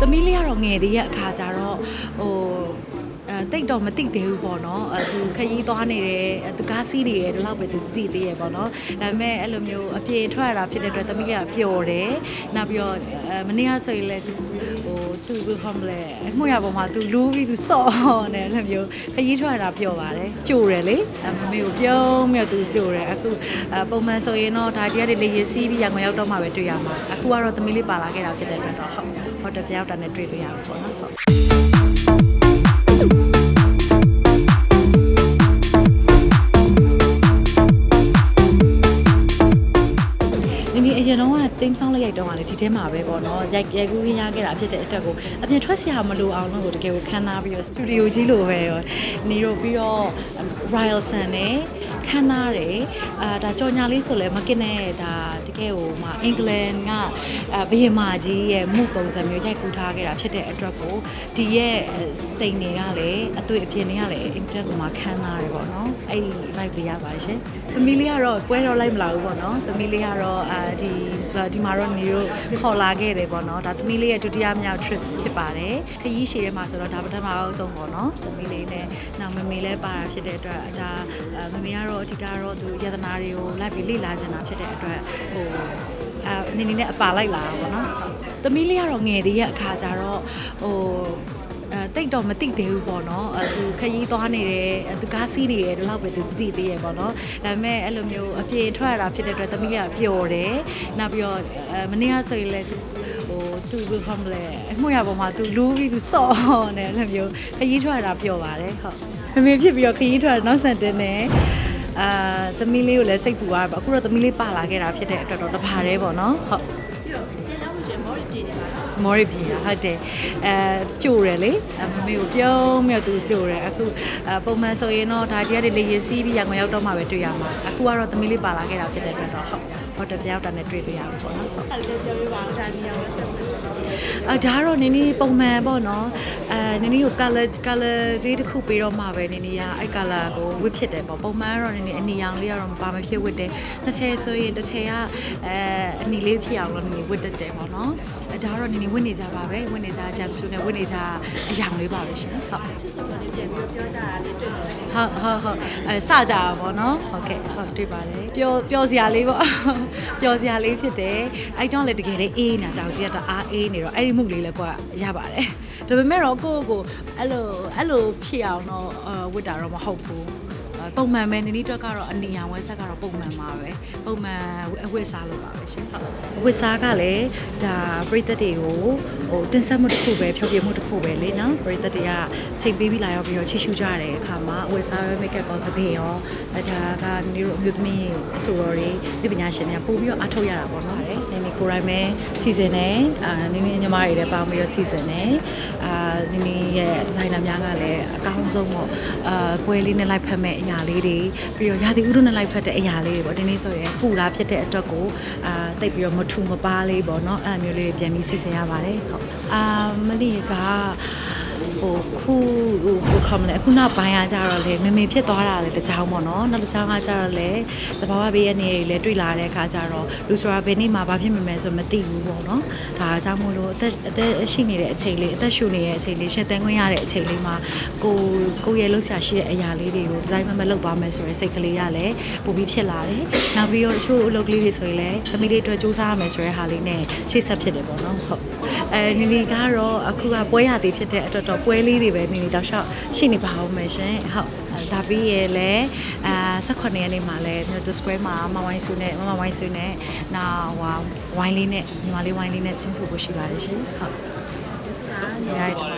သမီးလေးကတော့ငယ်သေးရဲ့အခါကျတော့ဟိုအဲတိတ်တော့မသိသေးဘူးပေါ့နော်အဲသူခရီးသွားနေတယ်အဲသူကားစီးနေတယ်ဒီလောက်ပဲသူသိသေးရဲ့ပေါ့နော်ဒါပေမဲ့အဲ့လိုမျိုးအပြေထွက်ရတာဖြစ်တဲ့အတွက်သမီးလေးကပျော်တယ်နောက်ပြီးတော့အဲမနေ့ကဆိုရင်လည်းသူဟိုသူဘယ်ခေါမလဲအမှုရပေါ်မှာသူလူးပြီးသူစော့နေအဲ့လိုမျိုးခရီးထွက်ရတာပျော်ပါတယ်ကြိုတယ်လေအမမေကိုပြုံးမြတ်သူကြိုတယ်အခုအဲပုံမှန်ဆိုရင်တော့ဒါတရားတွေလေရစီးပြီးရံငွေရောက်တော့မှပဲတွေ့ရမှာအခုကတော့သမီးလေးပါလာခဲ့တာဖြစ်တဲ့အတွက်တော့ဟုတ် ဟိုတပြောက်တာနဲ့တွေ့လို့ရမှာပေါ့နော်ဟုတ်ဒီနေ့အရင်တော့ကတိမ်ဆောင်လိုက်ရိုက်တော့ကလေဒီထဲမှာပဲပေါ့နော်ရိုက်ရိုက်ကူးရင်းရခဲ့တာဖြစ်တဲ့အတွက်ကိုအပြင်ထွက်စရာမလိုအောင်လို့ကိုတကယ်ကိုခန်းနာပြီးတော့စတူဒီယိုကြီးလိုပဲရောနေတော့ပြီးတော့ Royal Sun နဲ့ ခန်းနာတယ်အာဒါကြော်ညာလေးဆိုလဲမကင်နဲ့ဒါတကယ်ဟိုမှာအင်္ဂလန်ကအာဘယင်မာကြီးရဲ့မှုပုံစံမျိုးရိုက်ကူးထားခဲ့တာဖြစ်တဲ့အတွက်ကိုဒီရဲ့စိန်တွေကလည်းအတွေ့အပြင်တွေကလည်းအင်တာမှာခန်းနာတယ်ပေါ့နော်အဲ့ဒီ vibe လေးရပါရှင်သမီးလေးကတော့ပွဲတော့လိုက်မလာဘူးပေါ့နော်သမီးလေးကတော့အာဒီဒီမှာတော့နေတို့ခေါ်လာခဲ့တယ်ပေါ့နော်ဒါသမီးလေးရဲ့ဒုတိယမြောက် trip ဖြစ်ပါတယ်ခရီးရှည်ထဲမှာဆိုတော့ဒါပထမအောင်ဆုံးပေါ့နော်သမီးလေးနဲ့နောက်မမေလည်းပါတာဖြစ်တဲ့အတွက်ဒါမမေကတော့အဓိကတော့သူယတနာတွေကိုလိုက်ပြီးလေ့လာချင်တာဖြစ်တဲ့အတွက်ဟိုအာနေနေနဲ့အပါလိုက်လာတာပေါ့နော်သမီးလေးကတော့ငယ်သေးရဲ့အခါကျတော့ဟိုအဲတိတ်တော့မသိသေးဘူးပေါ့နော်အဲသူခရီးသွားနေတယ်အဲသူကားစီးနေတယ်ဒီလောက်ပဲသူသိသေးရဲ့ပေါ့နော်ဒါပေမဲ့အဲ့လိုမျိုးအပြေထွက်ရတာဖြစ်တဲ့အတွက်သမီးလေးကပျော်တယ်နောက်ပြီးတော့အဲမနေ့ကဆိုရင်လည်းသူဟိုသူဘယ်ခေါမလဲအမှုရပေါ်မှာသူလူးပြီးသူစော့နေအဲ့လိုမျိုးခရီးထွက်ရတာပျော်ပါတယ်ဟုတ်မမေဖြစ်ပြီးတော့ခရီးထွက်ရနောက်ဆန်တင်နေ အာသမီးလေးကိုလည်းစိတ်ပူသွားတယ်ပေါ့အခုတော့သမီးလေးပါလာခဲ့တာဖြစ်တဲ့အတွက်တော့တပါးတယ်ပေါ့နော်ဟုတ်မော်ရီပြ ည်တာဟုတ်တယ်အဲကြိုတယ်လေအမမေကိုပြုံးမြတ်သူကြိုတယ်အခုအပုံမှန်ဆိုရင်တော့ဒါတရားတွေလေရစီးပြီးရံငွေရောက်တော့မှပဲတွေ့ရမှာအခုကတော့သမီးလေးပါလာခဲ့တာဖြစ်တဲ့အတွက်တော့ဟုတ်ဟိုတပြောက်တာနဲ့တွေ့လို့ရမှာပေါ့နော်ဟုတ်အဲ့ဒါပြောပြပါဦးဒါဒီရောက်ဆက်အဒါကတော့နင်းနေပုံမှန်ပေါ့နော်အဲနင်းနေကို color color လေးတစ်ခုပေးတော့မှပဲနင်းနေကအဲ့ color ကိုဝစ်ဖြစ်တယ်ပေါ့ပုံမှန်ကတော့နင်းနေအနီရောင်လေးကတော့မပါမဖြစ်ဝစ်တယ်တစ်ထည်ဆိုရင်တစ်ထည်ကအဲအနီလေးဖြစ်အောင်လို့နင်းနေဝစ်တတ်တယ်ပေါ့နော်အဲဒါကတော့နင်းနေဝစ်နေကြပါပဲဝစ်နေကြ jump suit နဲ့ဝစ်နေကြအယောင်လေးပါပဲရှင်ဟုတ်ချစ်စုံကနေပြန်ပြီးပြောကြတာလေးတွေ့လို့လည်းဟုတ်ဟုတ်ဟုတ်အဲစကြတာပေါ့နော်ဟုတ်ကဲ့ဟုတ်တွေ့ပါတယ်ပျော်ပျော်စရာလေးပေါ့ပျော်စရာလေးဖြစ်တယ်အဲ့တော့လည်းတကယ်လေးအေးနေတာတောင်ကြီးကတအားအေးနေတော့အဲ့ဒီမှုလေးလည်းကိုကရပါတယ်ဒါပေမဲ့တော့ကိုယ့်ကိုယ်အဲ့လိုအဲ့လိုဖြစ်အောင်တော့အဝတ်တာတော့မဟုတ်ဘူး ပုံမှန်ပဲနင်းနီးတွက်ကတော့အနီရောင်ဝဲဆက်ကတော့ပုံမှန်ပါပဲပုံမှန်အဝတ်စားလို့ပါပဲရှင်ဟုတ်အဝတ်စားကလည်းဒါပရိသတ်တွေကိုဟိုတင်ဆက်မှုတစ်ခုပဲဖြောပြမှုတစ်ခုပဲလေနော်ပရိသတ်တွေကချိန်ပေးပြီးလာရောက်ပြီးတော့ချီရှူကြတဲ့အခါမှာအဝတ်စားပဲ make up ကောစပင်းရောအဲဒါကနေတို့အမျိုးသမီးအဆိုတော်တွေဒီပညာရှင်တွေကပို့ပြီးတော့အထောက်ရတာပေါ့နော်နည်းနည်းကိုရိုင်းမဲစီစဉ်နေအာနည်းနည်းညီမတွေလည်းပေါင်းပြီးတော့စီစဉ်နေအာနည်းနည်းရဲ့ဒီဇိုင်နာများကလည်းအကောင်းဆုံးပေါ့အာပွဲလေးနဲ့လိုက်ဖက်မဲ့အရာလေးတွေပြီးတော့ရာသီဥတုနဲ့လိုက်ဖက်တဲ့အရာလေးတွေပေါ့ဒီနေ့ဆိုရင်ပူလာဖြစ်တဲ့အတွက်ကိုအာတိတ်ပြီးတော့မထူမပါလေးပေါ့နော်အဲ့လိုမျိုးလေးတွေပြန်ပြီးစီစဉ်ရပါတယ်ဟုတ်အာမလီက ဟိုခုဟိုဘယ်ခေါမလဲအခုနောက်ပိုင်းကကြတော့လေမမေဖြစ်သွားတာလေတကြောင်ပေါ့နော်နောက်တစ်ကြောင်ကကြတော့လေသဘာဝဘေးရနေတွေလည်းတွေ့လာတဲ့အခါကျတော့လူဆိုတာဘယ်နေ့မှဘာဖြစ်မမယ်ဆိုမသိဘူးပေါ့နော်ဒါအကြောင်းမို့လို့အသက်အသက်ရှိနေတဲ့အချိန်လေးအသက်ရှူနေတဲ့အချိန်လေးရှက်တန်းခွင့်ရတဲ့အချိန်လေးမှာကိုကိုရဲ့လှုပ်ရှားရှိတဲ့အရာလေးတွေကိုဒီဇိုင်းမမလုပ်သွားမယ်ဆိုရင်စိတ်ကလေးရလည်းပိုပြီးဖြစ်လာတယ်နောက်ပြီးတော့တချို့အလုပ်ကလေးတွေဆိုရင်လည်းသမီးလေးအတွက်စူးစမ်းရမယ်ဆိုတဲ့ဟာလေးနဲ့ရှေ့ဆက်ဖြစ်တယ်ပေါ့နော်ဟုတ်အဲနီနီကတော့အခုကပွဲရသေးဖြစ်တဲ့အတွက်တော့ပွဲလေးတွေပဲနီနီတောက်လျှောက်ရှိနေပါအောင်မယ်ရှင်ဟုတ်အဲဒါပြီးရလဲအာ18ရက်နေ့မှာလဲ The Square မှာမဝိုင်းစုနဲ့မမဝိုင်းစုနဲ့နောက်ဟိုဝိုင်းလေးနဲ့ညီမလေးဝိုင်းလေးနဲ့ဆင်းဆိုဖို့ရှိပါတယ်ရှင်ဟုတ်ကျေးဇူးပါကျေးဇူးပါ